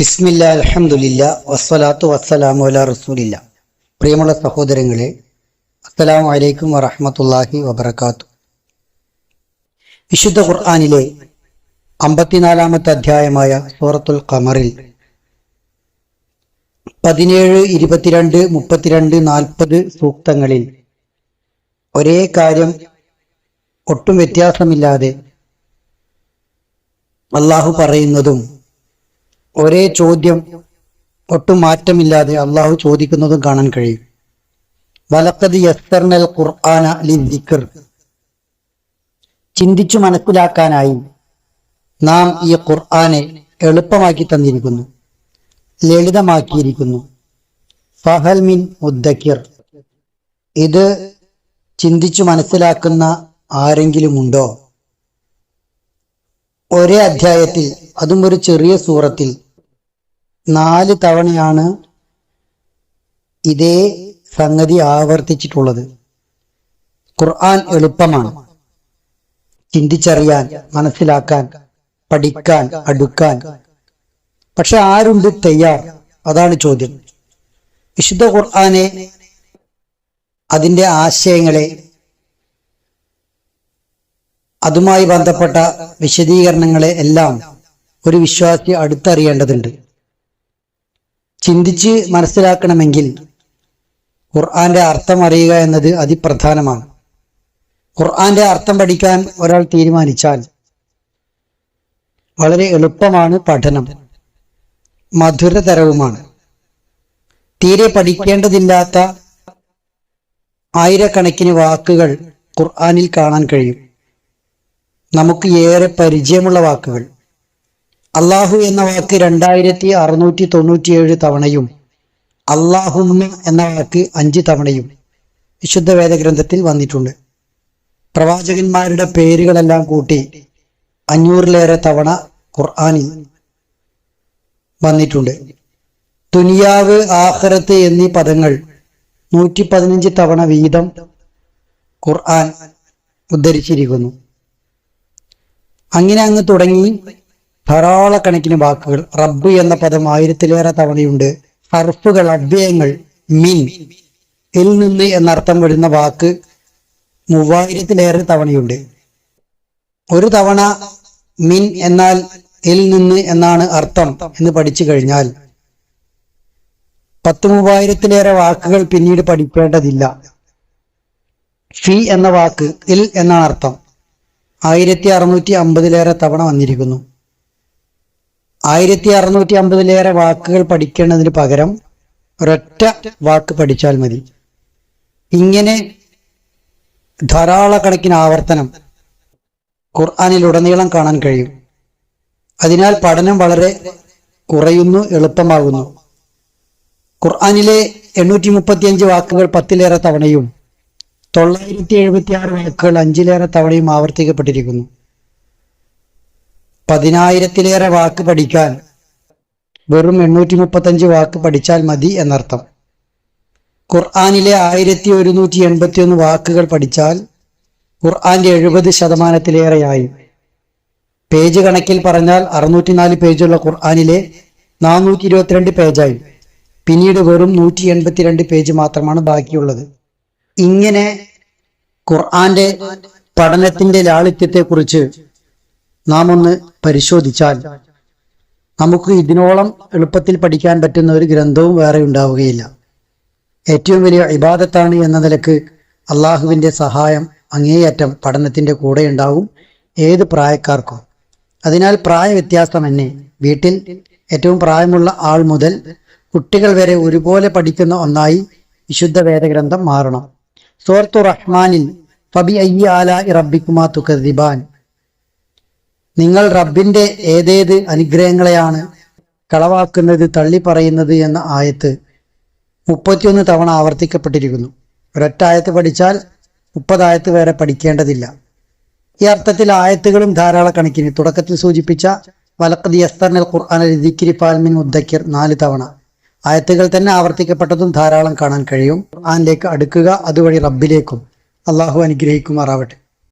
ബിസ്മില്ല അലഹമുല്ല വസ്സലാത്തു വസ്സലാമു അല റസൂലില്ല. പ്രിയമുള്ള സഹോദരങ്ങളെ അസ്സലാമു അലൈക്കും വറഹമത്തല്ലാഹി വബർക്കാത്തു വിശുദ്ധ ഖുർആാനിലെ അമ്പത്തിനാലാമത്തെ അധ്യായമായ സൂറത്തുൽ ഖമറിൽ പതിനേഴ് ഇരുപത്തിരണ്ട് മുപ്പത്തിരണ്ട് നാൽപ്പത് സൂക്തങ്ങളിൽ ഒരേ കാര്യം ഒട്ടും വ്യത്യാസമില്ലാതെ അള്ളാഹു പറയുന്നതും ഒരേ ചോദ്യം ഒട്ടും മാറ്റമില്ലാതെ അള്ളാഹു ചോദിക്കുന്നതും കാണാൻ കഴിയും. വലക്കത് യസ്തർനൽ ഖുർആന ലിദിക്കർ ചിന്തിച്ചു മനസ്സിലാക്കാനായി നാം ഈ ഖുർആനെ എളുപ്പമാക്കി തന്നിരിക്കുന്നു ലളിതമാക്കിയിരിക്കുന്നു. ഫഹൽ മിൻ മുദ്ദക്കിർ ഇത് ചിന്തിച്ചു മനസ്സിലാക്കുന്ന ആരെങ്കിലും ഉണ്ടോ ഒരേ അധ്യായത്തിൽ അതും ഒരു ചെറിയ സൂറത്തിൽ നാല് തവണയാണ് ഇതേ സംഗതി ആവർത്തിച്ചിട്ടുള്ളത്. ഖുർആൻ എളുപ്പമാണ്. ചിന്തിച്ചറിയാൻ മനസ്സിലാക്കാൻ പഠിക്കാൻ അടുക്കാൻ. പക്ഷെ ആരുണ്ട് തയ്യാർ? അതാണ് ചോദ്യം. വിശുദ്ധ ഖുർആനെ അതിന്റെ ആശയങ്ങളെ അതുമായി ബന്ധപ്പെട്ട വിശദീകരണങ്ങളെ എല്ലാം ഒരു വിശ്വാസി അടുത്തറിയേണ്ടതുണ്ട്. ചിന്തിച്ച് മനസ്സിലാക്കണമെങ്കിൽ ഖുർആന്റെ അർത്ഥം അറിയുക എന്നത് അതിപ്രധാനമാണ്. ഖുർആന്റെ അർത്ഥം പഠിക്കാൻ ഒരാൾ തീരുമാനിച്ചാൽ വളരെ എളുപ്പമാണ് പഠനം. മധുരതരവുമാണ്. തീരെ പഠിക്കേണ്ടതില്ലാത്ത ആയിരക്കണക്കിന് വാക്കുകൾ ഖുർആാനിൽ കാണാൻ കഴിയും. നമുക്ക് ഏറെ പരിചയമുള്ള വാക്കുകൾ. അള്ളാഹു എന്ന വാക്ക് രണ്ടായിരത്തി അറുന്നൂറ്റി തൊണ്ണൂറ്റിയേഴ് തവണയും അള്ളാഹുമ്മ എന്ന വാക്ക് അഞ്ച് തവണയും വിശുദ്ധ വേദഗ്രന്ഥത്തിൽ വന്നിട്ടുണ്ട്. പ്രവാചകന്മാരുടെ പേരുകളെല്ലാം കൂട്ടി അഞ്ഞൂറിലേറെ തവണ ഖുർആാനിൽ വന്നിട്ടുണ്ട്. തുനിയാവ് ആഹ്റത്ത് എന്നീ പദങ്ങൾ നൂറ്റി പതിനഞ്ച് തവണ വീതം ഖുർആൻ ഉദ്ധരിച്ചിരിക്കുന്നു. അങ്ങനെ അങ്ങ് തുടങ്ങി ധാരാളക്കണക്കിന് വാക്കുകൾ റബ്ബ് എന്ന പദം ആയിരത്തിലേറെ തവണയുണ്ട്. ഹർഫുകൾ അവ്യയങ്ങൾ മിൻ. ഇൽ നിന്ന് എന്നർത്ഥം വരുന്ന വാക്ക് മൂവായിരത്തിലേറെ തവണയുണ്ട്. ഒരു തവണ മിൻ എന്നാൽ ഇൽ നിന്ന് എന്നാണ് അർത്ഥം എന്ന് പഠിച്ചു കഴിഞ്ഞാൽ പത്ത് മൂവായിരത്തിലേറെ വാക്കുകൾ പിന്നീട് പഠിക്കേണ്ടതില്ല. ഫി എന്ന വാക്ക് ഇൽ എന്നാണ് അർത്ഥം. ആയിരത്തി അറുന്നൂറ്റി അമ്പതിലേറെ തവണ വന്നിരിക്കുന്നു. ആയിരത്തി അറുന്നൂറ്റി അമ്പതിലേറെ വാക്കുകൾ പഠിക്കുന്നതിന് പകരം ഒരൊറ്റ വാക്ക് പഠിച്ചാൽ മതി. ഇങ്ങനെ ധാരാളക്കണക്കിന് ആവർത്തനം ഖുർആാനിലുടനീളം കാണാൻ കഴിയും. അതിനാൽ പഠനം വളരെ കുറയുന്നു എളുപ്പമാകുന്നു. ഖുർആാനിലെ എണ്ണൂറ്റി മുപ്പത്തിയഞ്ച് വാക്കുകൾ പത്തിലേറെ തവണയും തൊള്ളായിരത്തി എഴുപത്തി ആറ് വാക്കുകൾ അഞ്ചിലേറെ തവണയും ആവർത്തിക്കപ്പെട്ടിരിക്കുന്നു. പതിനായിരത്തിലേറെ വാക്ക് പഠിക്കാൻ വെറും എണ്ണൂറ്റി മുപ്പത്തഞ്ച് വാക്ക് പഠിച്ചാൽ മതി എന്നർത്ഥം. ഖുർആാനിലെ ആയിരത്തി ഒരുന്നൂറ്റി എൺപത്തി ഒന്ന് വാക്കുകൾ പഠിച്ചാൽ ഖുർആാന്റെ എഴുപത് ശതമാനത്തിലേറെയായി. പേജ് കണക്കിൽ പറഞ്ഞാൽ അറുന്നൂറ്റി നാല് പേജുള്ള ഖുർആാനിലെ നാനൂറ്റി ഇരുപത്തിരണ്ട് പേജായി. പിന്നീട് വെറും നൂറ്റി എൺപത്തിരണ്ട് പേജ് മാത്രമാണ് ബാക്കിയുള്ളത്. ഇങ്ങനെ ഖുർആന്റെ പഠനത്തിന്റെ ലാളിത്യത്തെക്കുറിച്ച് നാം ഒന്ന് പരിശോധിച്ചാൽ നമുക്ക് ഇതിനോളം എളുപ്പത്തിൽ പഠിക്കാൻ പറ്റുന്ന ഒരു ഗ്രന്ഥവും വേറെ ഉണ്ടാവുകയില്ല. ഏറ്റവും വലിയ ഇബാദത്താണ് എന്ന നിലയ്ക്ക് അള്ളാഹുവിന്റെ സഹായം അങ്ങേയറ്റം പഠനത്തിന്റെ കൂടെ ഉണ്ടാവും ഏത് പ്രായക്കാർക്കും. അതിനാൽ പ്രായ വ്യത്യാസം എന്നെ വീട്ടിൽ ഏറ്റവും പ്രായമുള്ള ആൾ മുതൽ കുട്ടികൾ വരെ ഒരുപോലെ പഠിക്കുന്ന ഒന്നായി വിശുദ്ധ വേദഗ്രന്ഥം മാറണം. സൂറത്തു റഹ്മാനിൽ ഫബി അയ്യ ആല ഇറബിക്കുമാ നിങ്ങൾ റബ്ബിന്റെ ഏതേത് അനുഗ്രഹങ്ങളെയാണ് കളവാക്കുന്നത് തള്ളി പറയുന്നത് എന്ന ആയത്ത് മുപ്പത്തിയൊന്ന് തവണ ആവർത്തിക്കപ്പെട്ടിരിക്കുന്നു. ഒരൊറ്റ ആയത്ത് പഠിച്ചാൽ മുപ്പതായത്ത് വരെ പഠിക്കേണ്ടതില്ല. ഈ അർത്ഥത്തിൽ ആയത്തുകളും ധാരാളക്കണക്കിന് തുടക്കത്തിൽ സൂചിപ്പിച്ച വലക്കതി യസ്തർനൽ ഖുർആൻ ദിക്കിരി പാൽമിൻ മുദ്ദക്കിർ നാല് തവണ. ആയത്തുകൾ തന്നെ ആവർത്തിക്കപ്പെട്ടതും ധാരാളം കാണാൻ കഴിയും. ഖുർആനിലേക്ക് അടുക്കുക അതുവഴി റബ്ബിലേക്കും അള്ളാഹു അനുഗ്രഹിക്കുമാറാവട്ടെ.